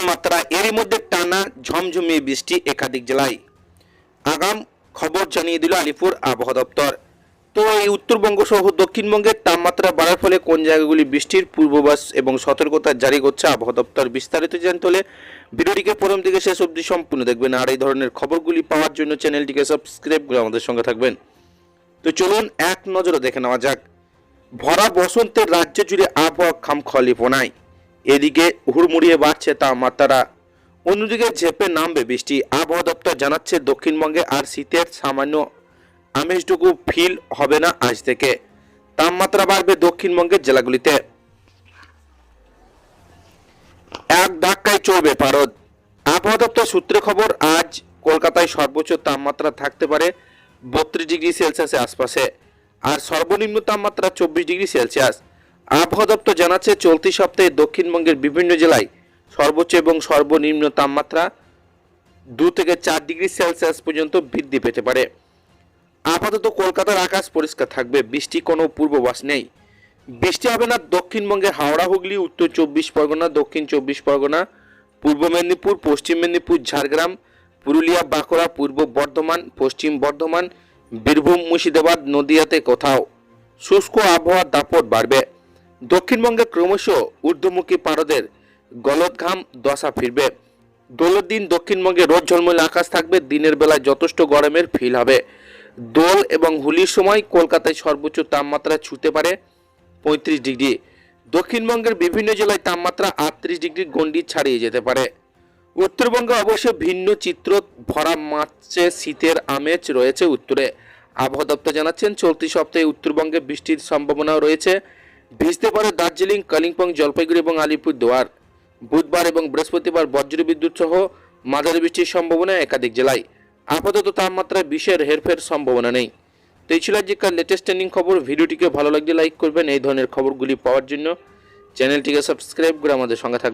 তাপমাত্রা এরই মধ্যে টানা ঝমঝমিয়ে বৃষ্টি একাধিক জেলায়। আগাম খবর জানিয়ে দিল আলিপুর আবহাওয়া দপ্তর। তো এই উত্তরবঙ্গ সহ দক্ষিণবঙ্গের তাপমাত্রা বাড়ার ফলে কোন জায়গাগুলি বৃষ্টির পূর্বাভাস এবং সতর্কতা জারি করছে আবহাওয়া দপ্তর বিস্তারিত জানতে হলে ভিডিওটিকে প্রথম থেকে শেষ অবধি সম্পূর্ণ দেখবেন আর এই ধরনের খবরগুলি পাওয়ার জন্য চ্যানেলটিকে সাবস্ক্রাইব করে আমাদের সঙ্গে থাকবেন। তো চলুন এক নজরে দেখে নেওয়া যাক। ভরা বসন্তের রাজ্য জুড়ে আবহাওয়া খামখলিপনায় এদিকে হুড়মুড়িয়ে বাড়ছে তাপমাত্রা অন্যদিকে ঝেপে নামবে বৃষ্টি। আবহাওয়া দপ্তর জানাচ্ছে, দক্ষিণবঙ্গে আর শীতের সামান্য আমেজটুকু ফিল হবে না আজ থেকে। তাপমাত্রা বাড়বে দক্ষিণবঙ্গের জেলাগুলিতে। এক ধাক্কায় চলবে পারদ। আবহাওয়া দপ্তর সূত্রে খবর, আজ কলকাতায় সর্বোচ্চ তাপমাত্রা থাকতে পারে বত্রিশ ডিগ্রি সেলসিয়াসের আশপাশে। আর সর্বনিম্ন তাপমাত্রা চব্বিশ ডিগ্রি সেলসিয়াস। আবহাওয়া দপ্তর জানাচ্ছে, চলতি সপ্তাহে দক্ষিণবঙ্গের বিভিন্ন জেলায় সর্বোচ্চ এবং সর্বনিম্ন তাপমাত্রা দু থেকে চার ডিগ্রি সেলসিয়াস পর্যন্ত বৃদ্ধি পেতে পারে। আপাতত কলকাতার আকাশ পরিষ্কার থাকবে, বৃষ্টি কোনো পূর্ববাস নেই। বৃষ্টি হবে না দক্ষিণবঙ্গের হাওড়া, হুগলি, উত্তর চব্বিশ পরগনা, দক্ষিণ চব্বিশ পরগনা, পূর্ব মেদিনীপুর, পশ্চিম মেদিনীপুর, ঝাড়গ্রাম, পুরুলিয়া, বাঁকুড়া, পূর্ব বর্ধমান, পশ্চিম বর্ধমান, বীরভূম, মুর্শিদাবাদ, নদিয়াতে কোথাও। শুষ্ক আবহাওয়ার দাপট বাড়বে। দক্ষিণবঙ্গে ক্রমশ ঊর্ধ্বমুখী পারদের গলদঘাম দশা ফিরবে। দোলের দিন দক্ষিণবঙ্গে রোদ ঝলমলে আকাশ থাকবে, দিনের বেলায় যথেষ্ট গরমের ফিল হবে। দোল এবং হুলির সময় কলকাতায় সর্বোচ্চ তাপমাত্রা ছুতে পারে পঁয়ত্রিশ ডিগ্রি। দক্ষিণবঙ্গের বিভিন্ন জেলায় তাপমাত্রা আটত্রিশ ডিগ্রি গণ্ডি ছাড়িয়ে যেতে পারে। উত্তরবঙ্গে অবশ্য ভিন্ন চিত্র, ভরা মার্চে শীতের আমেজ রয়েছে উত্তরে। আবহাওয়া দপ্তর জানাচ্ছেন, চলতি সপ্তাহে উত্তরবঙ্গে বৃষ্টির সম্ভাবনাও রয়েছে। ভিজতে পারে দার্জিলিং, কালিম্পং, জলপাইগুড়ি এবং আলিপুরদুয়ার। বুধবার এবং বৃহস্পতিবার বজ্রবিদ্যুৎ সহ মাঝারি বৃষ্টির সম্ভাবনা একাধিক জেলায়। আপাতত তাপমাত্রায় বিশের হেরফের সম্ভাবনা নেই। তো এই ছিল আজকের লেটেস্ট ট্রেন্ডিং খবর। ভিডিওটিকে ভালো লাগলে লাইক করবেন। এই ধরনের খবরগুলি পাওয়ার জন্য চ্যানেলটিকে সাবস্ক্রাইব করে আমাদের সঙ্গে থাকবেন।